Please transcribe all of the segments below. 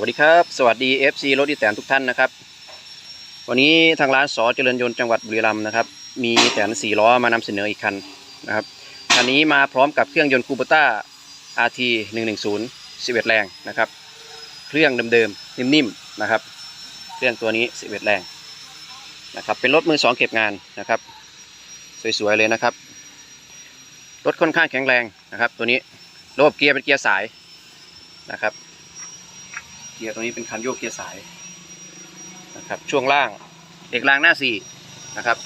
วัสดีครับ สวัสดี FC รถดีแตนทุกท่านนะครับ วันนี้ทางร้านสอเจริญยนต์จังหวัดบุรีรัมย์นะครับ มีแตนสี่ล้อมานำเสนออีกคันนะครับคันนี้มาพร้อมกับเครื่องยนต์คูเปต้า RT 110 11 แรงนะครับ เครื่องเดิมๆนิ่มๆนะครับ เครื่องตัวนี้ 11 แรงนะครับเป็นรถมือสองเก็บงานนะครับ สวยๆเลยนะครับรถค่อนข้างแข็งแรงนะครับ ตัวนี้ระบบเกียร์เป็นเกียร์สายนะครับ เกียร์ตรงนี้เป็นคันโยกเกียร์สายนะครับช่วงล่างเหล็กรางหน้าสี่นะครับ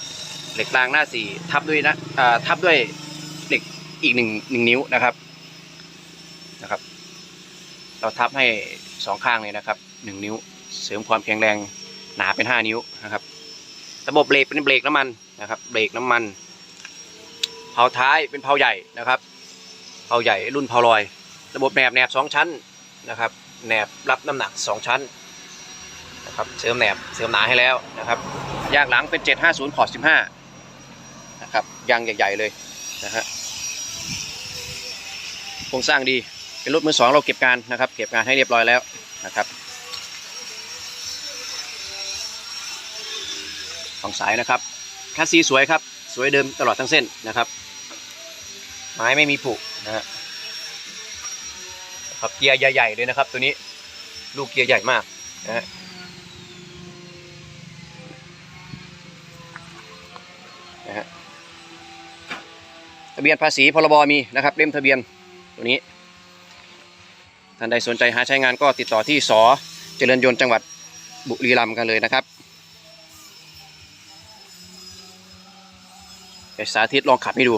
เหล็กรางหน้าสี่ทับด้วยนะอ่าทับด้วยเหล็กอีกหนึ่งหนึ่งนิ้วนะครับนะครับ เราทับให้สองข้างเลยนะครับหนึ่งนิ้ว เสริมความแข็งแรงหนาเป็นห้านิ้วนะครับ ระบบเบรกเป็นเบรกน้ำมันนะครับเบรกน้ำมันเผาท้ายเป็นเผาใหญ่นะครับเผาใหญ่รุ่นเผาลอย ระบบแหนบแหนบสองชั้นนะครับ แหนบรับน้ำหนัก 2 ชั้นนะครับเสริมแหนบเสริมหนาให้แล้วนะครับยางหลังเป็น 750 ขอด15นะครับยางใหญ่ ๆ เลยนะฮะโครงสร้างดีเป็นรถมือสองเราเก็บงานนะครับเก็บงานให้เรียบร้อยแล้วนะครับของสายนะครับคัสซีสวยครับ สวยเดิมตลอดทั้งเส้นนะครับ ไม้ไม่มีผุนะฮะ ครับเกียร์ใหญ่ๆเลยนะครับ ตัวนี้ลูกเกียร์ใหญ่มากนะฮะนะฮะทะเบียนภาษีพรบมีนะครับเล่มทะเบียนตัวนี้ท่านใดสนใจหาใช้งานก็ติดต่อที่สอเจริญยนต์จังหวัดบุรีรัมย์กันเลยนะครับเดี๋ยวสาธิตลองขับให้ดู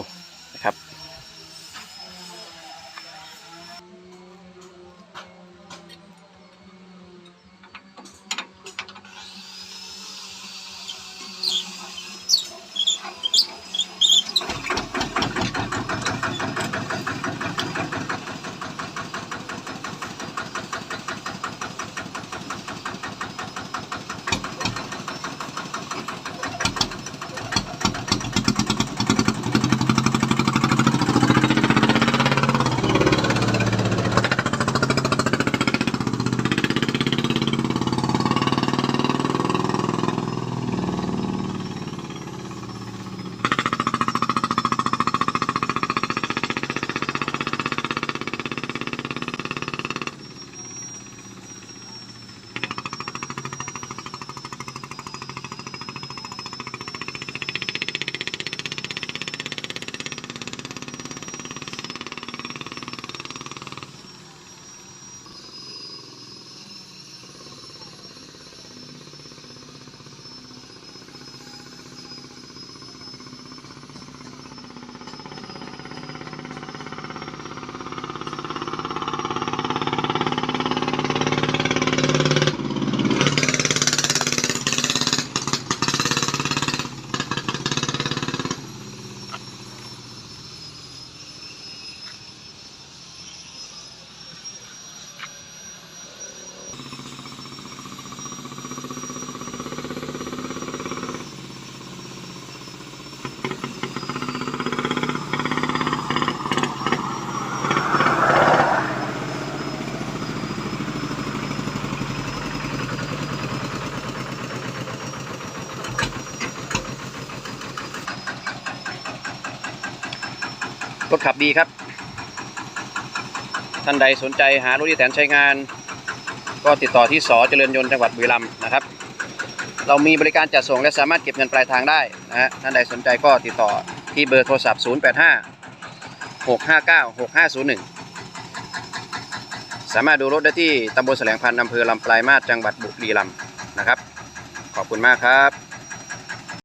รถขับดีครับ ท่านใดสนใจหารถดีแตนใช้งาน ก็ติดต่อที่สอเจริญยนต์จังหวัดบุรีรัมย์นะครับ เรามีบริการจัดส่งและสามารถเก็บเงินปลายทางได้นะฮะท่านใดสนใจก็ติดต่อที่เบอร์โทรศัพท์ 085 659 6501 สามารถดูรถได้ที่ตำบลแสลงพันธ์อำเภอลำปลายมาศจังหวัดบุรีรัมย์นะครับ ขอบคุณมากครับ